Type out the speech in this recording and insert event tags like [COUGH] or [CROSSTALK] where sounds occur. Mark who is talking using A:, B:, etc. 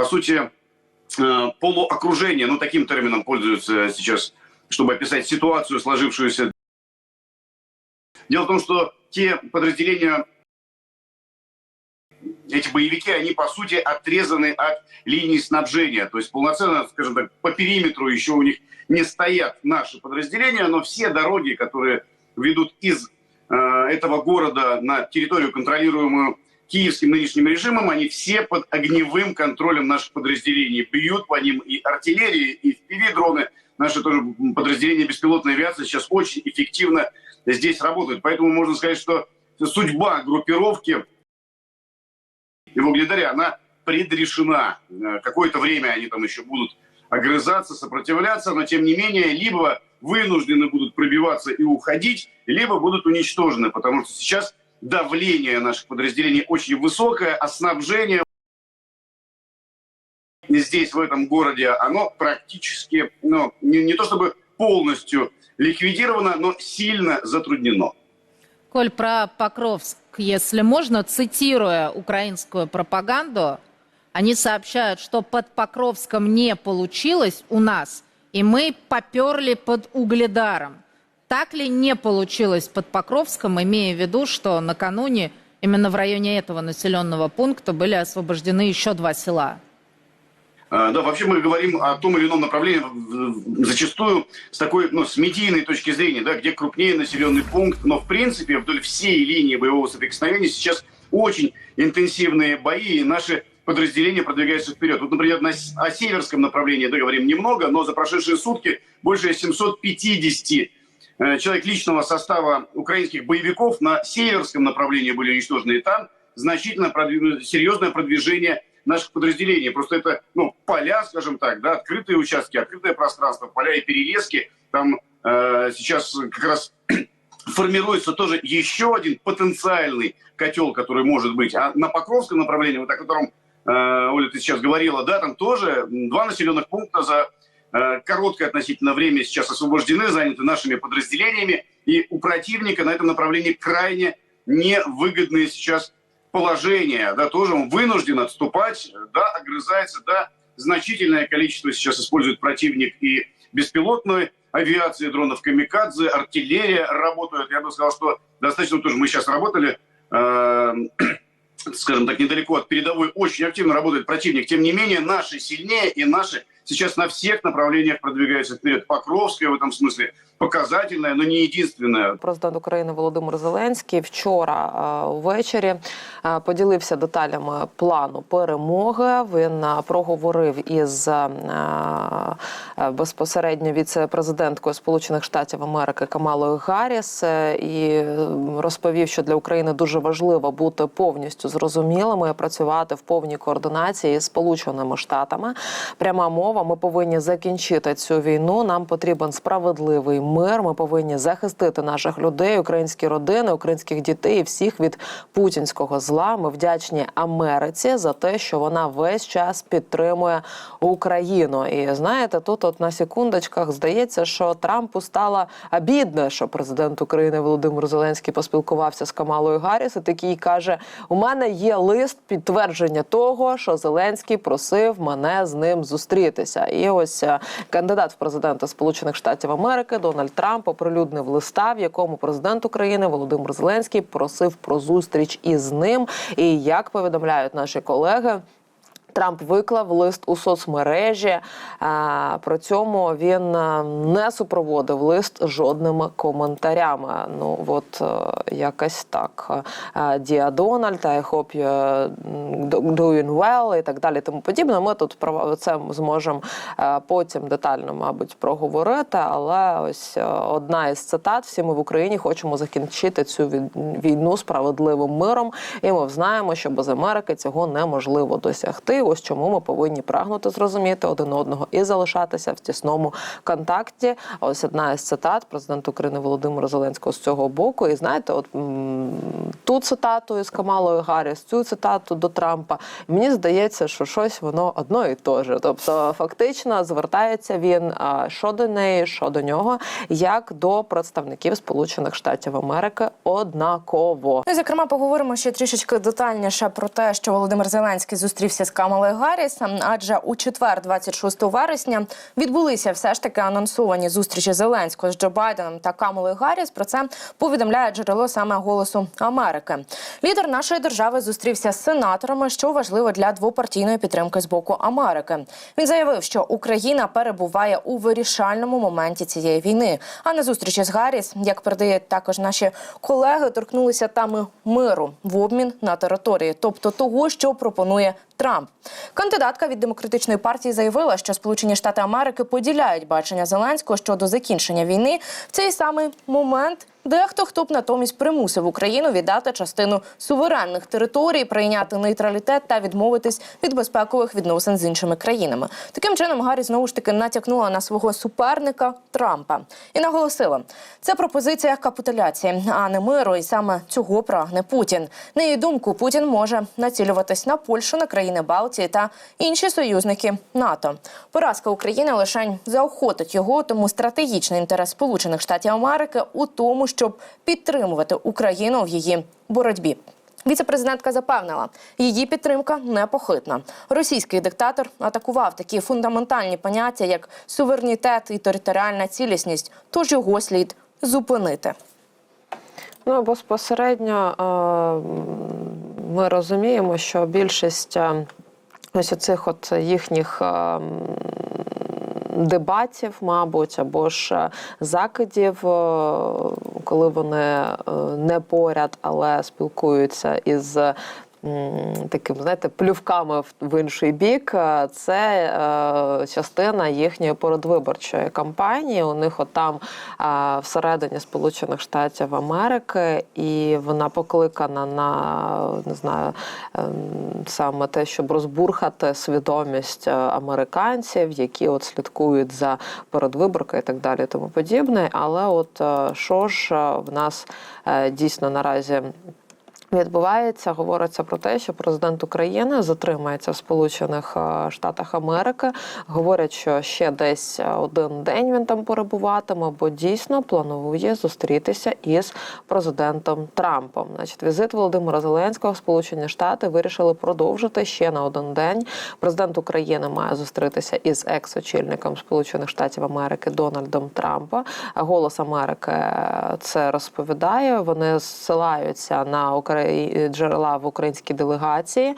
A: по сути, э, полуокружение, ну, таким термином пользуются сейчас, чтобы описать ситуацию, сложившуюся. Дело в том, что те подразделения, эти боевики, они, по сути, отрезаны от линии снабжения. То есть полноценно, скажем так, по периметру еще у них не стоят наши подразделения, но все дороги, которые ведут из э, этого города на территорию, контролируемую киевским нынешним режимом, они все под огневым контролем наших подразделений. Бьют по ним и артиллерии, и FPV-дроны. Наши тоже подразделения беспилотной авиации сейчас очень эффективно здесь работают. Поэтому можно сказать, что судьба группировки в Угледаре, она предрешена. Э, Какое-то время они там еще будут огрызаться, сопротивляться, но тем не менее либо вынуждены будут пробиваться и уходить, либо будут уничтожены, потому что сейчас давление наших подразделений очень высокое, а снабжение здесь, в этом городе, оно практически, ну, не, не то чтобы полностью ликвидировано, но сильно затруднено.
B: Коль, про Покровск, если можно, цитируя украинскую пропаганду, они сообщают, что под Покровском не получилось у нас, и мы поперли под Угледаром. Так ли не получилось под Покровском, имея в виду, что накануне именно в районе этого населенного пункта были освобождены еще два села?
A: А, Да, вообще мы говорим о том или ином направлении зачастую с такой, ну, с медийной точки зрения, да, где крупнее населенный пункт, но в принципе вдоль всей линии боевого соприкосновения сейчас очень интенсивные бои, и наши подразделения продвигаются вперед. Вот, например, на о северском направлении, да, говорим немного, но за прошедшие сутки больше 750 э, человек личного состава украинских боевиков на северском направлении были уничтожены. И там значительно продвину- серьезное продвижение наших подразделений. Просто это ну, поля, скажем так, да, открытые участки, открытое пространство, поля и перелески. Там э, сейчас как раз [CLEARS THROAT] формируется тоже еще один потенциальный котел, который может быть. А на Покровском направлении, вот о котором э, Оля, ты сейчас говорила, да, там тоже два населенных пункта за э, короткое относительно время сейчас освобождены, заняты нашими подразделениями. И у противника на этом направлении крайне невыгодные сейчас положения. Да, тоже он вынужден отступать, да, огрызается, да, значительное количество сейчас использует противник и беспилотной авиации, дронов камикадзе, артиллерия работают. Я бы сказал, что достаточно тоже мы сейчас работали, э, [CLEARS THROAT] скажем так, недалеко от передовой, очень активно работает противник. Тем не менее, наши сильнее, и наши сейчас на всех направлениях продвигается вперед. Покровская в этом смысле показательная, но не единственная.
C: Президент України Володимир Зеленський вчора е, ввечері е, поділився деталями плану перемоги. Він е, проговорив із безпосередньо віце-президенткою Сполучених Штатів Америки Камалою Гарріс і розповів, що для України дуже важливо бути повністю зрозумілими і працювати в повній координації з Сполученими Штатами. Пряма мова. Ми повинні закінчити цю війну. Нам потрібен справедливий мир. Ми повинні захистити наших людей, українські родини, українських дітей і всіх від путінського зла. Ми вдячні Америці за те, що вона весь час підтримує Україну. І знаєте, тут от на секундочках здається, що Трампу стало обідно, що президент України Володимир Зеленський поспілкувався з Камалою Гарріс і такий каже: у мене є лист підтвердження того, що Зеленський просив мене з ним зустрітися. І ось е, кандидат в президенти Сполучених Штатів Америки Дональд Трамп оприлюднив листа, в якому президент України Володимир Зеленський просив про зустріч із ним. І як повідомляють наші колеги. Трамп виклав лист у соцмережі. А, При цьому він не супроводив лист жодними коментарями. Ну от е, якось так. Dear Donald, I hope you're doing well і так далі. Тому подібне. Ми тут це зможемо е, потім детально, мабуть, проговорити. Але ось е, одна із цитат: всі ми в Україні хочемо закінчити цю війну справедливим миром, і ми знаємо, що без Америки цього неможливо досягти. Ось чому ми повинні прагнути зрозуміти один одного і залишатися в тісному контакті. Ось одна із цитат президента України Володимира Зеленського з цього боку. І знаєте, от ту цитату із Камалою Гарріс, цю цитату до Трампа. Мені здається, що щось воно одно і те же. Тобто, фактично звертається він що до неї, що до нього, як до представників Сполучених Штатів Америки однаково.
D: Ну, зокрема, поговоримо ще трішечки детальніше про те, що Володимир Зеленський зустрівся з Камалою Камали Гарріс, адже у четвер, 26 вересня, відбулися все ж таки анонсовані зустрічі Зеленського з Джо Байденом та Камалою Гарріс. Про це повідомляє джерело саме голосу Америки. Лідер нашої держави зустрівся з сенаторами, що важливо для двопартійної підтримки з боку Америки. Він заявив, що Україна перебуває у вирішальному моменті цієї війни. А на зустрічі з Гарріс, як передають також наші колеги, торкнулися теми миру в обмін на території, тобто того, що пропонує Трамп. Кандидатка від демократичної партії заявила, що Сполучені Штати Америки поділяють бачення Зеленського щодо закінчення війни в цей самий момент. Дехто хто б натомість примусив Україну віддати частину суверенних територій, прийняти нейтралітет та відмовитись від безпекових відносин з іншими країнами. Таким чином Гаррі знову ж таки натякнула на свого суперника Трампа і наголосила, це пропозиція капітуляції, а не миру. І саме цього прагне Путін. На її думку, Путін може націлюватись на Польщу, на країни Балтії та інші союзники НАТО. Поразка України лише заохотить його, тому стратегічний інтерес Сполучених Штатів Америки у тому, щоб підтримувати Україну в її боротьбі. Віцепрезидентка запевнила, її підтримка непохитна. Російський диктатор атакував такі фундаментальні поняття, як суверенітет і територіальна цілісність, тож його слід зупинити.
C: Ну безпосередньо е, ми розуміємо, що більшість е, ось оцих от їхніх. Дебатів, мабуть, або ж е, закидів, е, коли вони е, не поряд, але спілкуються із таким, знаєте, плювками в- інший бік. е, Це е, частина їхньої передвиборчої кампанії. У них от там е, всередині Сполучених Штатів Америки, і вона покликана на не знаю ем, саме те, щоб розбурхати свідомість е, американців, які от слідкують за передвиборкою і так далі, тому подібне. Але от е, що ж е, в нас е, дійсно наразі відбувається, говориться про те, що президент України затримається в Сполучених е, Штатах Америки. Говорять, що ще десь е, один день він там перебуватиме, бо дійсно планує зустрітися із президентом Трампом. Значить, візит Володимира Зеленського в Сполучені Штати вирішили продовжити ще на один день. Президент України має зустрітися із екс-очільником Сполучених Штатів Америки Дональдом Трампа. Голос Америки е, це розповідає. Вони зсилаються на Украї... джерела в українській делегації.